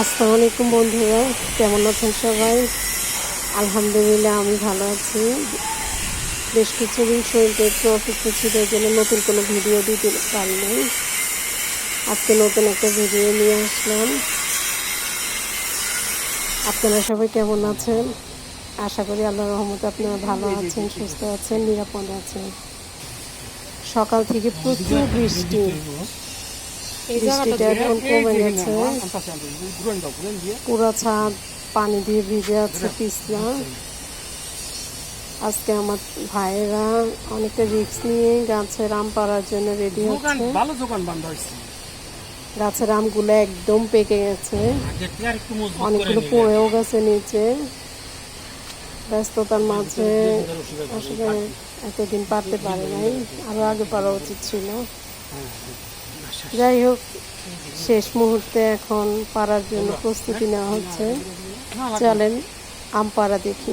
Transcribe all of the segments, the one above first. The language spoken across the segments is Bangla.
আসসালামু আলাইকুম বন্ধুরা কেমন আছেন সবাই? আলহামদুলিল্লাহ আমি ভালো আছি। বেশ কিছুদিন শরীরটা একটু অসুস্থ ছিল এই জন্য নতুন কোনো ভিডিও দিতে পারিনি। আজকে নতুন একটা ভিডিও নিয়ে আসলাম। আপনারা সবাই কেমন আছেন? আশা করি আল্লাহ রহমতে আপনারা ভালো আছেন সুস্থ আছেন নিরাপদ আছেন। সকাল থেকে প্রচুর বৃষ্টি। বৃষ্টিটা এখন কমে গেছে। পুরো ছাদ পানি দিয়ে ভিজে আছে পিছলা। আজকে আমার ভাইয়েরা অনেকটা রিস্ক নিয়ে গাছের আম পাড়ার জন্য রেডি হচ্ছে। গাছের আমগুলো একদম পেকে গেছে। অনেকগুলো। পড়েও গেছে নিচে। ব্যস্ততার মাঝে আসলে এতদিন পারতে পারে নাই। আরও আগে পারা উচিত ছিল। যাই হোক শেষ মুহূর্তে এখন পাড়ার জন্য প্রস্তুতি নেওয়া হচ্ছে। না, চলেন আম পাড়া দেখি।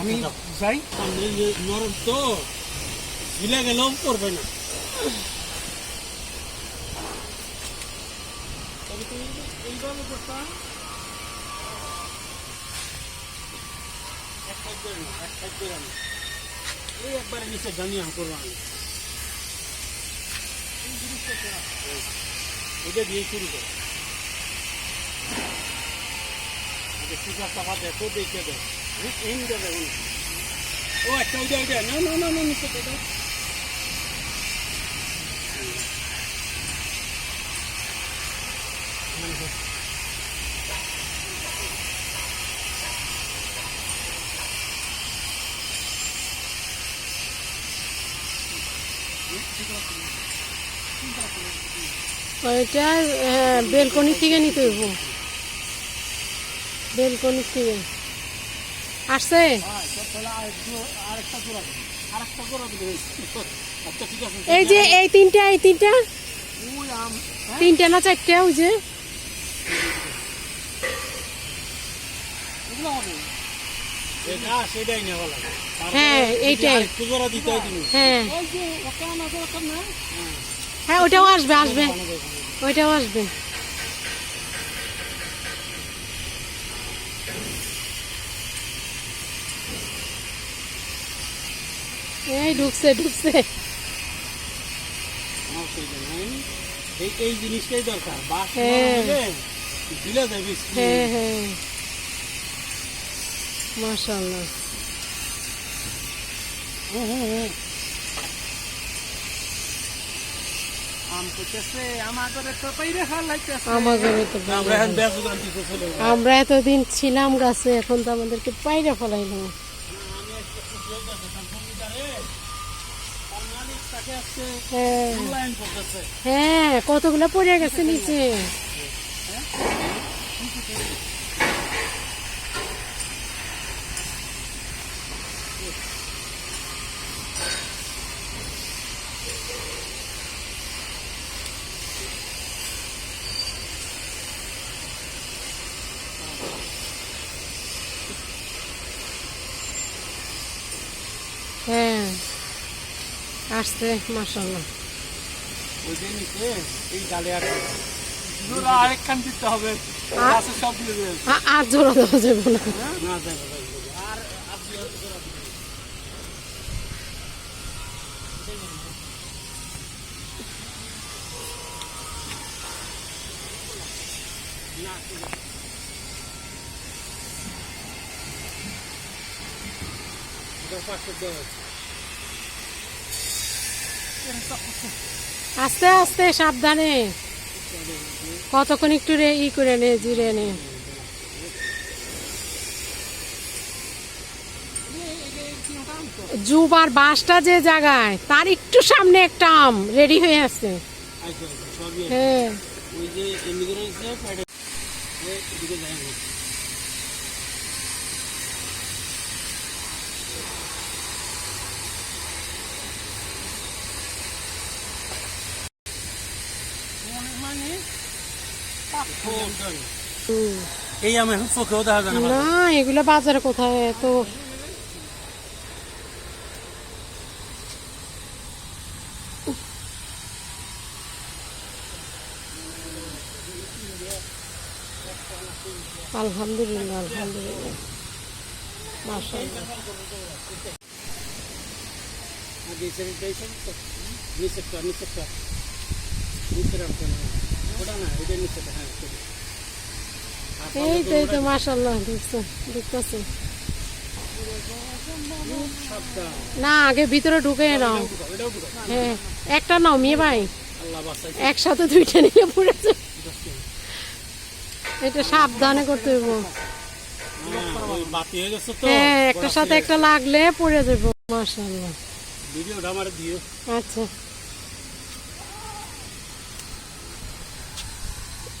আমি যাই। নরম তো ঝুলে গেলেও না। এইভাবে এক সাইড করে নাও, এক একবারে নিচে জানিয়ে করব আমি। এই জিনিসটা তো আছে। এটা দিয়ে শুরু করো আগে সুপার চাপা দেখো দেখে দেখ এই যাবে ও একটা ওইটা ওইটা না না না না নিচে দাও ওইটা বেলকনি থেকে নিতে হইব। বেলকনি থেকে। আসছে? এই যে এই তিনটা এই তিনটা? তিনটা না চারটা ওই যে? হ্যাঁ, এইটাই। হয়। তুমি হ্যাঁ হ্যাঁ ওইটাও আসবে আসবে। ওইটাও আসবে। এই ঢুকছে ঢুকছে। এই জিনিসটাই দরকার। বাস হ্যাঁ। ঝুলে হ্যাঁ হ্যাঁ। মাশাল্লাহ হুম, হুম, হুম। আম করতেছে আমার ঘরে তো পাইরে খাওয়া লাগতেছে আমার ঘরে তো আমরা এখন ব্যাস দোকান থেকে চলে যাব। আমরা এতদিন ছিলাম গাছে এখন তো আমাদেরকে পাইরা ফলাইলো। আমি একটা খুশি হয়ে। হ্যাঁ হ্যাঁ কতগুলো পড়ে গেছে নিচে? হ্যাঁ আসছে মাসাল্লাহ ওই যে নিচে এই আর জোড়া আরেকখান দিতে হবে আ- গাছে সব দিয়ে দেবে। আর জোড়া দেওয়া যাবে না। না দেখো আর আর দিয়ে জোড়া দিবে। না, ঠিক আছে। এটার পাশে দেওয়া আছে। আস্তে আস্তে সাবধানে। কতক্ষণ একটু রে ই করে নে জিরে নে। জুবার বাসটা যে জায়গায় তার একটু সামনে একটা আম রেডি হয়ে আছে। আচ্ছা, আচ্ছা। হ্যাঁ ওই যে এমনি করে দিচ্ছে, পাইরে- এ, এদিকে যায় না। মানে পাথর। হুম। এই আমি এখন চোখেও দেখা যায় না এগুলো বাজারে কোথায়? এত আলহামদুলিল্লাহ আলহামদুলিল্লাহ। মাশাআল্লাহ। এই তো এই তো মাশাআল্লাহ দেখছ দেখতেছি। না আগে ভিতরে ঢুকে নাও। হ্যাঁ একটা নাও মেয়ে ভাই। একসাথে দুইটা নিয়ে পড়েছে এটা সাবধানে করতে হইব। হ্যাঁ, একটার সাথে একটা লাগলে পড়ে যাব মাশাআল্লাহ। গেছে। ভিডিওটা আমার দিও। আচ্ছা এই যে মেরে দাও।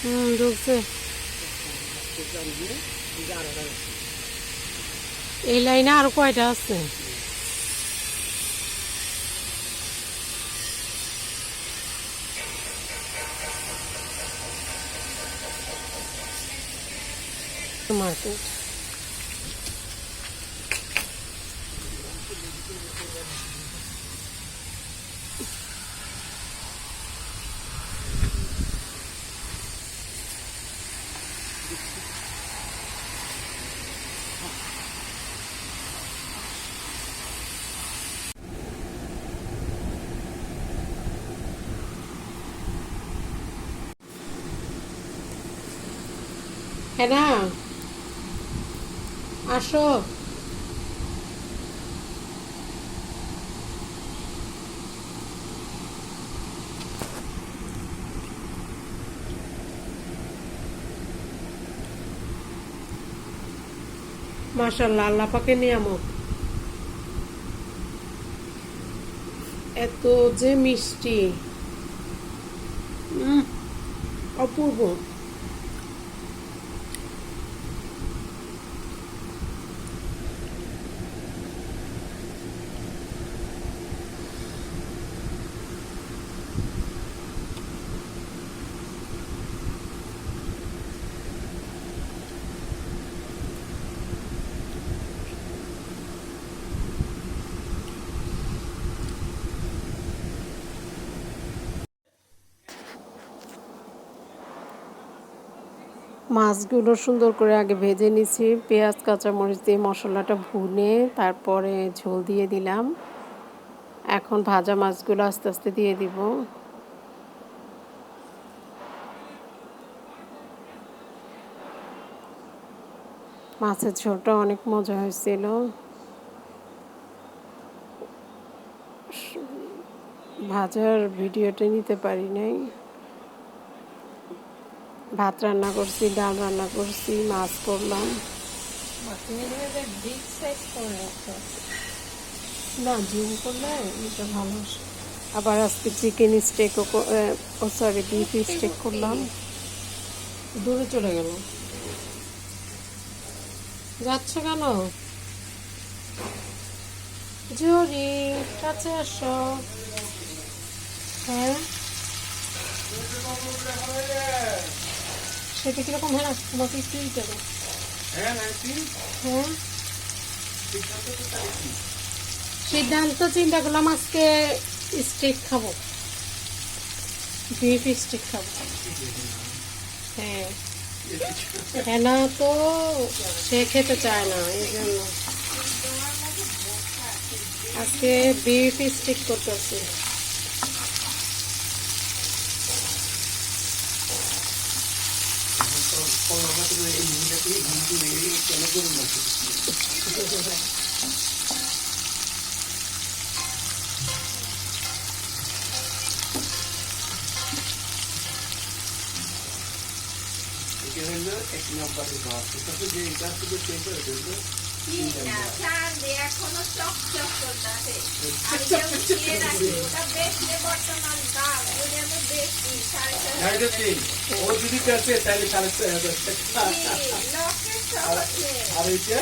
হুম ঢুকছে এই লাইনে আরও কয়টা আছে মার্কেট হ্যাঁ আসো। মাশাল্লাহ আল্লাহ পাকে নিয়ামত। এত যে মিষ্টি। অপূর্ব। মাছগুলো সুন্দর করে আগে ভেজে নিছি। পেঁয়াজ, কাঁচামরিচ দিয়ে মশলাটা ভুনে তারপরে ঝোল দিয়ে দিলাম। এখন ভাজা মাছগুলো আস্তে আস্তে দিয়ে দিব। মাছের ঝোলটা অনেক মজা হয়েছিল। ভাজার ভিডিওটা নিতে পারি নাই। ভাত রান্না করছি ডাল রান্না করছি মাছ করলাম। না জিম করলে এটা ভালো। আবার আজকে চিকেন স্টেকও ও সরি বিফ স্টেক করলাম। দূরে চলে গেল। যাচ্ছ কেন? জরি কাছে আসো। হ্যাঁ? সেটা কীরকম হয় না তোমাকে হবে হ্যাঁ হ্যাঁ সিদ্ধান্ত চিন্তা করলাম আজকে স্টেক খাব বিফ স্টেক খাব হ্যাঁ হেনা তো সে খেতে চায় না এই জন্য আজকে বিফ স্টেক করতেছি Yani bulunması. Genelde ekmeğin barı var. Tabii değil, tabii de şey böyle. Bilmiyorum, sen konu çok çok kurtardı. Ayrıca bir şeye rakıyorsa bekle borçlanan dağ. Öyle mi bekle? Nerede değil? O dedi tersi yeterli çalışsa ya. Değil. আর এইটা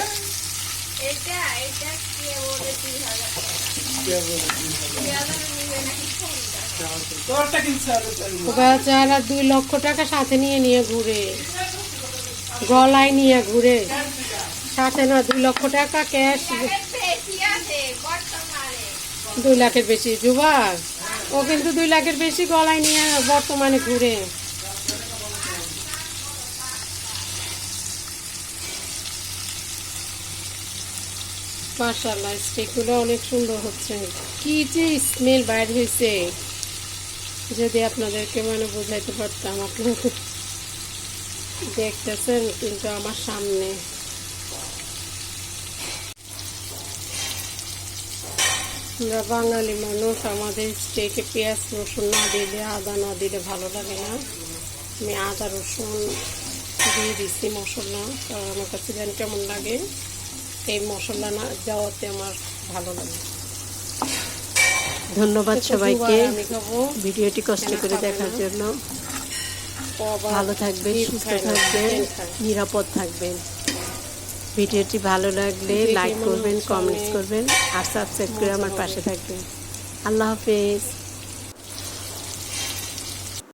এটা এটা কে বলে দুই টাকা? কে বলে লক্ষ টাকা সাথে নিয়ে নিয়ে ঘুরে। গলায় নিয়ে ঘুরে। সাথে না দুই লক্ষ টাকা ক্যাশ। দুই লাখের বেশি যুবা ও কিন্তু দুই লাখের বেশি গলায় নিয়ে বর্তমানে ঘুরে। মার্শাল্লাহ স্টিকগুলো অনেক সুন্দর হচ্ছে। কি যে স্মেল বাইর হয়েছে যদি আপনাদেরকে মানে বোঝাইতে পারতাম আপনারা দেখতেছেন কিন্তু আমার সামনে। আমরা বাঙালি মানুষ, আমাদের স্টেকে পেঁয়াজ, রসুন না দিলে, আদা না দিলে ভালো লাগে না। আমি আদা, রসুন দিয়ে দিচ্ছি মশলা। কারণ আমার কাছে যেন কেমন লাগে। এই মশলা না দেওয়াতে আমার ভালো লাগে। ধন্যবাদ সবাইকে। ভিডিওটি কষ্ট করে দেখার জন্য। ভালো থাকবেন সুস্থ থাকবেন নিরাপদ থাকবেন। ভিডিওটি ভালো লাগলে লাইক করবেন কমেন্টস করবেন আর সাবস্ক্রাইব করে আমার পাশে থাকবেন। আল্লাহ হাফেজ।